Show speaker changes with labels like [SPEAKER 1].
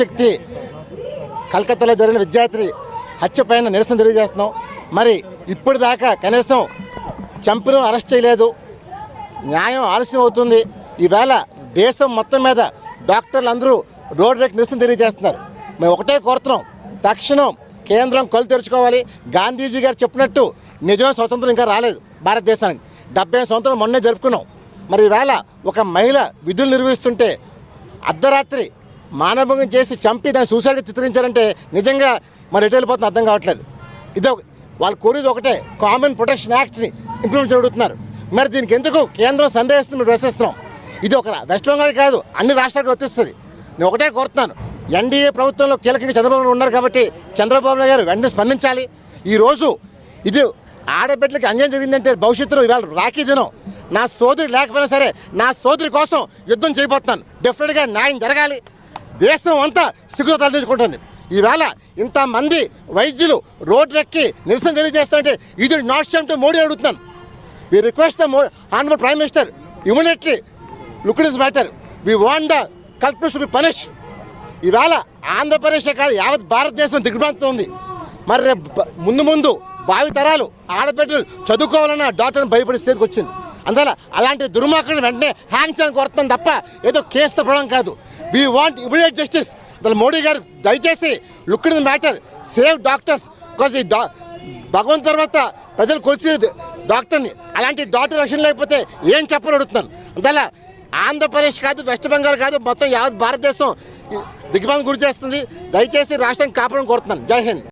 [SPEAKER 1] శక్తి కలకత్తాలో జరిగిన విద్యార్థి హత్య పైన నిరసన తెలియజేస్తున్నాం. మరి ఇప్పుడు దాకా కనీసం చంపిన అరెస్ట్ చేయలేదు. న్యాయం ఆలస్యం అవుతుంది. ఈవేళ దేశం మొత్తం మీద డాక్టర్లు అందరూ రోడ్ రేక్ నిరసన తెలియజేస్తున్నారు. మేము ఒకటే కోరుతున్నాం. తక్షణం కేంద్రం కళ్ళు తెరుచుకోవాలి. గాంధీజీ గారు చెప్పినట్టు నిజమైన స్వతంత్రం ఇంకా రాలేదు భారతదేశానికి. డెబ్బై సంవత్సరాలు మొన్నే జరుపుకున్నాం. మరి ఈవేళ ఒక మహిళ విధులు నిర్వహిస్తుంటే అర్ధరాత్రి మానభంగం చేసి చంపి దాన్ని సూసైడ్ చిత్రించారంటే నిజంగా మరి ఎటు వెళ్ళిపోతుంది అర్థం కావట్లేదు. ఇదో వాళ్ళు కోరేది ఒకటే కామన్ ప్రొటెక్షన్ యాక్ట్ని ఇంప్లిమెంట్ చేయబడుతున్నారు. మరి దీనికి ఎందుకు కేంద్రం సందేహిస్తుంది మేము ప్రశ్నిస్తున్నాం ఇది ఒక వెస్ట్ బెంగాల్ కాదు అన్ని రాష్ట్రాలకు వర్తిస్తుంది. నేను ఒకటే కోరుతున్నాను. ఎన్డీఏ ప్రభుత్వంలో కీలకంగా చంద్రబాబు నాయుడు ఉన్నారు కాబట్టి చంద్రబాబు నాయుడు గారు వెంటనే స్పందించాలి. ఈరోజు ఇది ఆడబిడ్డలకి అన్యాయం జరిగిందంటే భవిష్యత్తులో ఇవాళ రాఖీ దినం. నా సోదరి లేకపోయినా సరే నా సోదరి కోసం యుద్ధం చేయబోతున్నాను. డెఫినెట్గా న్యాయం జరగాలి. దేశం అంతా సిగ్గుతో తలదించుకుంటుంది. ఈవేళ ఇంతమంది వైద్యులు రోడ్లెక్కి నిరసన తెలియజేస్తారంటే ఇది నాట్ షేమ్ టు మోడీ అడుగుతున్నాను. We request the honourable prime minister immediately look is matter we want the culprits be punish ఈవేళ ఆంధ్రప్రదేశే కాదు యావత్ భారతదేశం దిగ్భ్రాంతి ఉంది. మరి ముందు ముందు భావితరాలు ఆడబిడ్డలు చదువుకోవాలన్న డాక్టర్ని భయపడే స్థితికి వచ్చింది. అందువల్ల అలాంటి దుర్మార్గులను వెంటనే హ్యాంగ్ చేయడానికి కోరుతున్నాం తప్ప ఏదో కేసుతో పడడం కాదు. వీ వాంట్ ఇమీడియట్ జస్టిస్ దాని మోడీ గారు దయచేసి look in the matter save doctors because ఈ డా తర్వాత ప్రజలు కొలిసి డాక్టర్ని అలాంటి డాక్టర్ రక్షణ లేకపోతే ఏం చెప్పని అడుగుతున్నాను అందువల్ల ఆంధ్రప్రదేశ్ కాదు వెస్ట్ బెంగాల్ కాదు మొత్తం యావత్ భారతదేశం దిగ్భ్రాంతి గురి చేస్తుంది. దయచేసి రాష్ట్రం కాపాడని కోరుతున్నాను. జై హింద్.